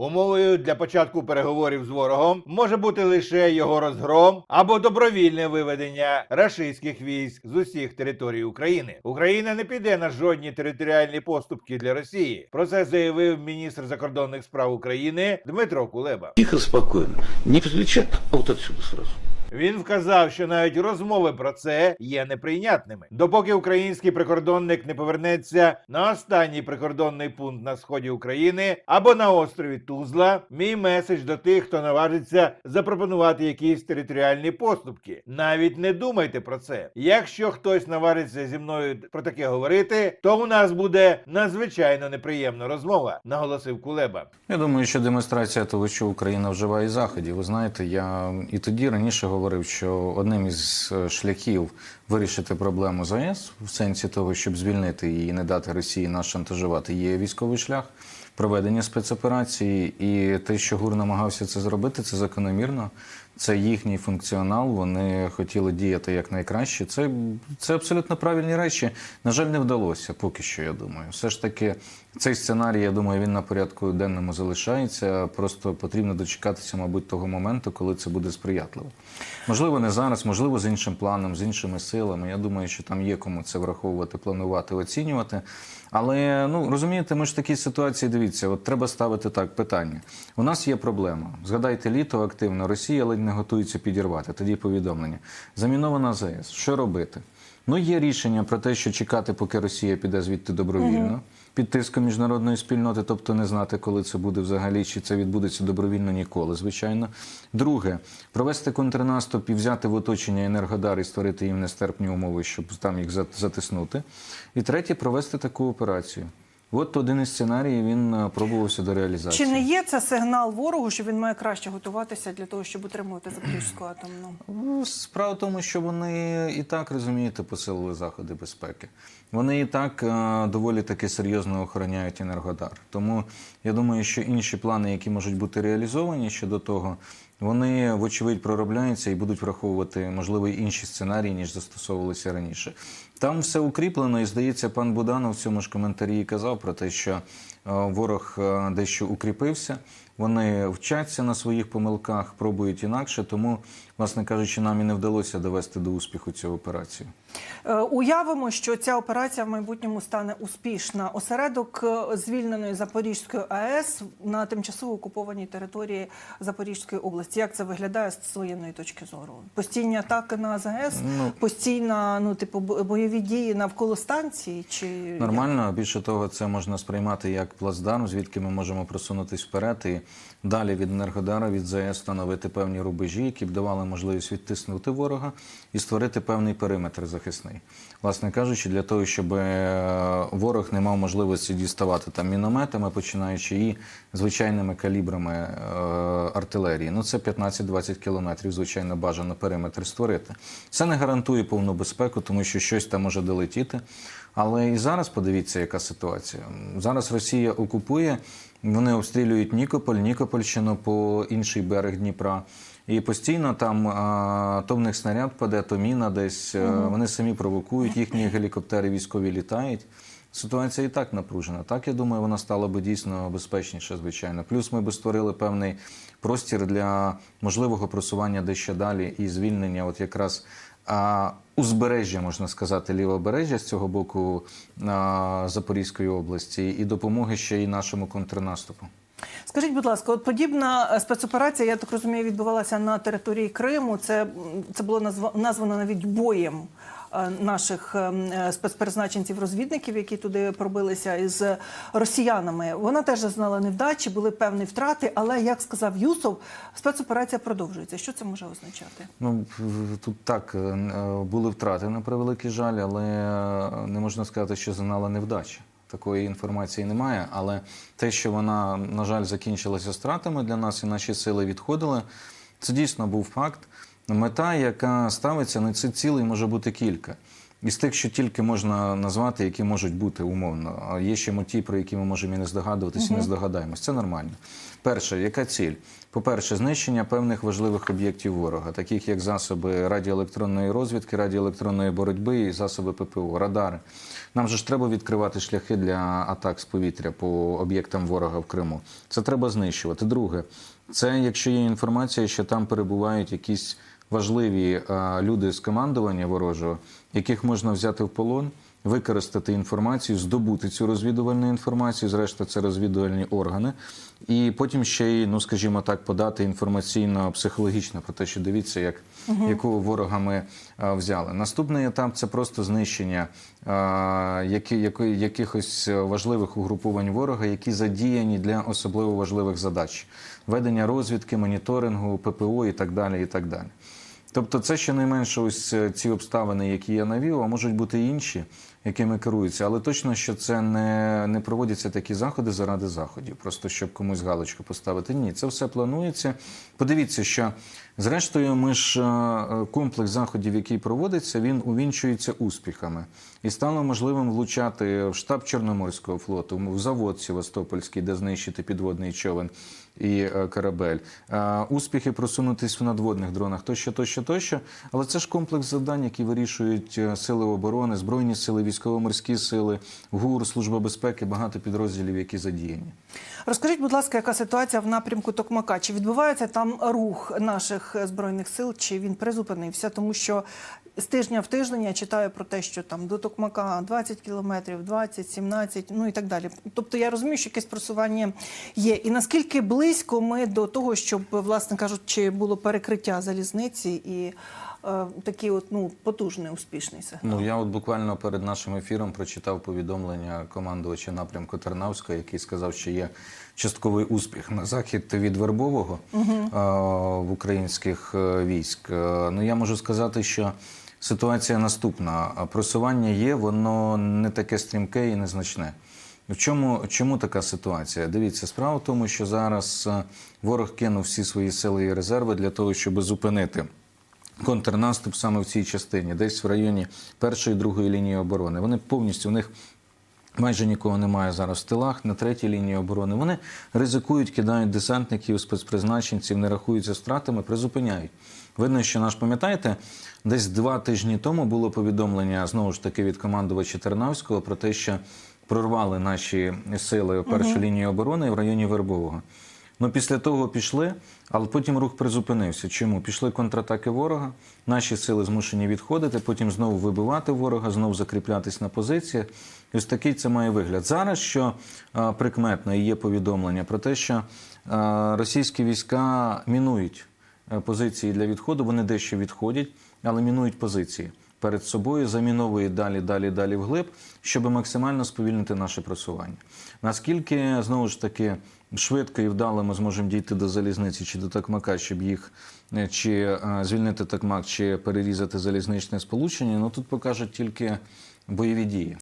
Умовою для початку переговорів з ворогом може бути лише його розгром або добровільне виведення рашистських військ з усіх територій України. Україна не піде на жодні територіальні поступки для Росії. Про це заявив міністр закордонних справ України Дмитро Кулеба. Тихо, спокійно, Не кричат, а сразу. Він вказав, що навіть розмови про це є неприйнятними. Допоки український прикордонник не повернеться на останній прикордонний пункт на сході України або на острові Тузла, мій меседж до тих, хто наважиться запропонувати якісь територіальні поступки. Навіть не думайте про це. Якщо хтось наважиться зі мною про таке говорити, то у нас буде надзвичайно неприємна розмова, наголосив Кулеба. Я думаю, що демонстрація того, що Україна вживає заходів. Ви знаєте, я і тоді раніше говорив, що одним із е, шляхів вирішити проблему з АЕС в сенсі того, щоб звільнити її і не дати Росії нас шантажувати, є військовий шлях. Проведення спецоперації і те, що ГУР намагався це зробити, це закономірно. Це їхній функціонал. Вони хотіли діяти якнайкраще. Це, це абсолютно правильні речі. На жаль, не вдалося поки що. Я думаю, все ж таки цей сценарій, я думаю, він на порядку денному залишається. Просто потрібно дочекатися, мабуть, того моменту, коли це буде сприятливо. Можливо, не зараз, можливо, з іншим планом, з іншими силами. Я думаю, що там є кому це враховувати, планувати, оцінювати. Але ну розумієте, ми ж в такій ситуації. Дивіться, от треба ставити так питання. У нас є проблема. Згадайте літо активно. Росія ледь не готується підірвати. Тоді повідомлення. Замінована ЗАЕС. Що робити? Ну, є рішення про те, що чекати, поки Росія піде звідти добровільно, під тиском міжнародної спільноти, тобто не знати, коли це буде взагалі, чи це відбудеться добровільно ніколи, звичайно. Друге, провести контрнаступ і взяти в оточення енергодар і створити їм нестерпні умови, щоб там їх зат- затиснути. І третє, провести таку операцію. От один із сценаріїв він е, пробувався до реалізації. Чи не є це сигнал ворогу, що він має краще готуватися для того, щоб утримувати Запорізьку атомну? Ну, Справа в тому, що вони і так розумієте, посилили заходи безпеки. Вони і так е, доволі таки серйозно охороняють енергодар. Тому я думаю, що інші плани, які можуть бути реалізовані щодо того, вони вочевидь проробляються і будуть враховувати можливо інші сценарії, ніж застосовувалися раніше. Там все укріплено, і здається, пан Буданов в цьому ж коментарі казав про те, що е, ворог е, дещо укріпився. Вони вчаться на своїх помилках, пробують інакше. Тому, власне кажучи, нам і не вдалося довести до успіху цю операцію. Е, Уявимо, що ця операція в майбутньому стане успішна. Осередок звільненої Запорізької АЕС на тимчасово окупованій території Запорізької області. Як це виглядає з воєнної точки зору? Постійні атаки на ЗАЕС, Ну. постійна, ну типу, бо- бойові дії навколо станції чи? Нормально, більше того, це можна сприймати як плацдарм, звідки ми можемо просунутись вперед і далі від Енергодара, від ЗАЕС встановити певні рубежі, які б давали можливість відтиснути ворога і створити певний периметр захисний. Власне кажучи, для того, щоб е, ворог не мав можливості діставати там мінометами, починаючи і звичайними калібрами е, артилерії. Ну це 15-20 кілометрів, звичайно, бажано периметр створити. Це не гарантує повну безпеку, тому що щось там може долетіти. Але і зараз подивіться, яка ситуація. Зараз Росія окупує, вони обстрілюють Нікополь, Нікопольщину по інший берег Дніпра. І постійно там а, то в них снаряд паде, то міна десь. а, Вони самі провокують, їхні гелікоптери військові літають. Ситуація і так напружена. Так, я думаю, вона стала би дійсно безпечніше, звичайно. Плюс ми би створили певний простір для можливого просування дещо далі і звільнення, от якраз а, узбережжя, можна сказати, лівобережжя з цього боку Запорізької області, і допомоги ще й нашому контрнаступу. Скажіть, будь ласка, от подібна е, спецоперація, я так розумію, відбувалася на території Криму. Це, це було назва, названо навіть боєм наших е, е, спецпризначенців-розвідників, які туди пробилися із росіянами. Вона теж зазнала невдачі, були певні втрати, але як сказав Юсов, спецоперація продовжується. Що це може означати? Ну тут так е, е, були втрати на превеликий жаль, але е, не можна сказати, що зазнала невдача. Такої інформації немає. Але те, що вона, на жаль, закінчилася стратами для нас, і наші сили відходили, це дійсно був факт. Мета, яка ставиться, ну це цілий може бути кілька. із тих, що тільки можна назвати, які можуть бути умовно. А є ще ті, про які ми можемо і не здогадуватися, і не здогадаємось. Це нормально. Перше, яка ціль? По-перше, знищення певних важливих об'єктів ворога, таких як засоби радіоелектронної розвідки, радіоелектронної боротьби і засоби ППО, радари. Нам же ж треба відкривати шляхи для атак з повітря по об'єктам ворога в Криму. Це треба знищувати. Друге, це якщо є інформація, що там перебувають якісь важливі е, люди з командування ворожого, яких можна взяти в полон, використати інформацію, здобути цю розвідувальну інформацію, зрештою, це розвідувальні органи, і потім ще й, ну скажімо так, подати інформаційно-психологічно про те, що дивіться, як якого ворога ми е, взяли. Наступний етап це просто знищення е, які, яки- якихось важливих угрупувань ворога, які задіяні для особливо важливих задач: ведення розвідки, моніторингу, ППО і так далі. І так далі. Тобто, це щонайменше ось е, ці обставини, які я навів, а можуть бути інші, якими керуються. Але точно, що це не, не проводяться такі заходи заради заходів, просто щоб комусь галочку поставити. Ні, це все планується. Подивіться, що зрештою, ми ж е, е, комплекс заходів, який проводиться, він увінчується успіхами. І стало можливим влучати в штаб Чорноморського флоту, в завод Севастопольський, де знищити підводний човен і е, корабель. Успіхи просунутись в надводних дронах, тощо, тощо, тощо. Але це ж комплекс завдань, які вирішують сили оборони, збройні сили, військово-морські сили, ГУР, Служба безпеки, багато підрозділів, які задіяні. Розкажіть, будь ласка, яка ситуація в напрямку Токмака? Чи відбувається там рух наших збройних сил, чи він призупинився? Тому що з тижня в тиждень я читаю про те, що там до Токмака 20 кілометрів, 20, 17, ну і так далі. Тобто я розумію, що якесь просування є. І наскільки близько ми до того, щоб, власне кажучи, було перекриття залізниці і такий от ну потужний успішний сигнал? Ну я от буквально перед нашим ефіром прочитав повідомлення командувача напрямку Тернавського, який сказав, що є частковий успіх на захід від Вербового е, в українських е, військ. Е, Ну я можу сказати, що ситуація наступна: просування є, воно не таке стрімке і незначне. В чому чому така ситуація? Дивіться, справа в тому, що зараз е, ворог кинув всі свої сили і резерви для того, щоб зупинити контрнаступ саме в цій частині, десь в районі першої другої лінії оборони. Вони повністю в них. Майже нікого немає зараз в тилах на третій лінії оборони. Вони ризикують, кидають десантників, спецпризначенців, не рахуються з втратами, призупиняють. Видно, що наш пам'ятаєте, десь два тижні тому було повідомлення знову ж таки від командувача Тернавського про те, що прорвали наші сили першу лінію оборони в районі Вербового. Ну, після того пішли, але потім рух призупинився. Чому? Пішли контратаки ворога, наші сили змушені відходити, потім знову вибивати ворога, знову закріплятись на позиціях. І ось такий це має вигляд. Зараз що а, прикметно і є повідомлення про те, що а, російські війська мінують е, позиції для відходу, вони дещо відходять, але мінують позиції. Перед собою заміновує далі, далі, далі вглиб, щоб максимально сповільнити наше просування. Наскільки знову ж таки швидко і вдало ми зможемо дійти до залізниці чи до такмака, щоб їх е, чи е, звільнити такмак, чи перерізати залізничне сполучення, ну тут покажуть тільки бойові дії.